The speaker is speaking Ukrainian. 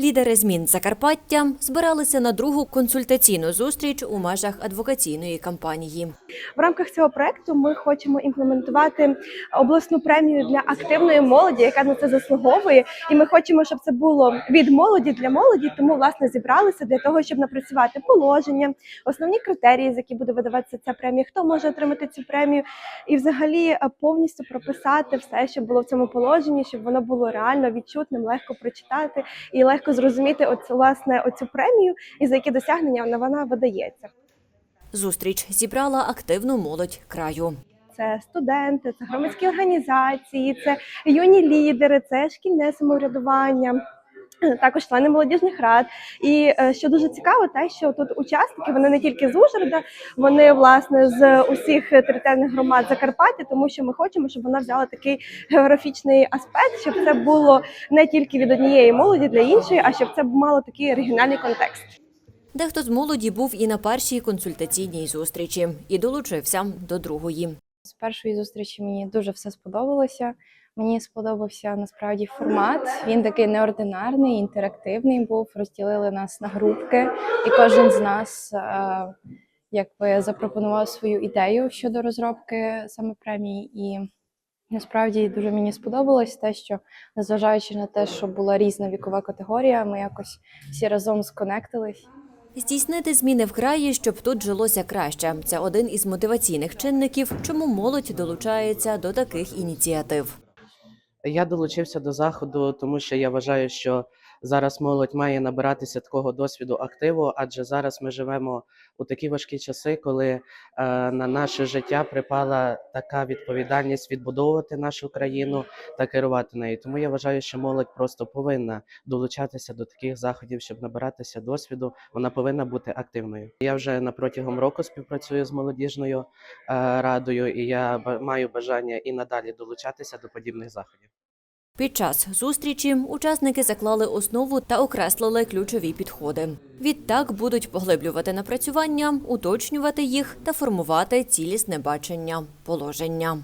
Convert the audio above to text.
Лідери змін Закарпаття збиралися на другу консультаційну зустріч у межах адвокаційної кампанії. В рамках цього проекту ми хочемо імплементувати обласну премію для активної молоді, яка на це заслуговує. І ми хочемо, щоб це було від молоді для молоді. Тому власне зібралися для того, щоб напрацювати положення, основні критерії, за які буде видаватися ця премія, хто може отримати цю премію, і взагалі е, повністю прописати все, що було в цьому положенні, щоб воно було реально відчутним, легко прочитати і легко зрозуміти оцю власне оцю премію і за які досягнення вона вона видається. Зустріч зібрала активну молодь краю. Це студенти, це громадські організації, це юні лідери, це шкільне самоврядування. Також члени молодіжних рад, і е, що дуже цікаво, те, що тут учасники вони не тільки з Ужгорода, вони власне з усіх територіальних громад Закарпаття, тому що ми хочемо, щоб вона взяла такий географічний аспект, щоб це було не тільки від однієї молоді для іншої, а щоб це мало такий регіональний контекст. Дехто з молоді був і на першій консультаційній зустрічі і долучився до другої. З першої зустрічі мені дуже все сподобалося. Мені сподобався насправді формат. Він такий неординарний, інтерактивний був. Розділили нас на групки, і кожен з нас е, якби запропонував свою ідею щодо розробки саме премії. І насправді дуже мені сподобалось те, що незважаючи на те, що була різна вікова категорія, ми якось всі разом сконектились. Здійснити зміни в краї, щоб тут жилося краще. Це один із мотиваційних чинників, чому молодь долучається до таких ініціатив. Я долучився до заходу, тому що я вважаю, що зараз молодь має набиратися такого досвіду активу, адже зараз ми живемо у такі важкі часи, коли е, на наше життя припала така відповідальність відбудовувати нашу країну та керувати нею. Тому я вважаю, що молодь просто повинна долучатися до таких заходів, щоб набиратися досвіду. Вона повинна бути активною. Я вже на протягом року співпрацюю з молодіжною е, радою, і я маю бажання і надалі долучатися до подібних заходів. Під час зустрічі учасники заклали основу та окреслили ключові підходи. Відтак будуть поглиблювати напрацювання, уточнювати їх та формувати цілісне бачення положення.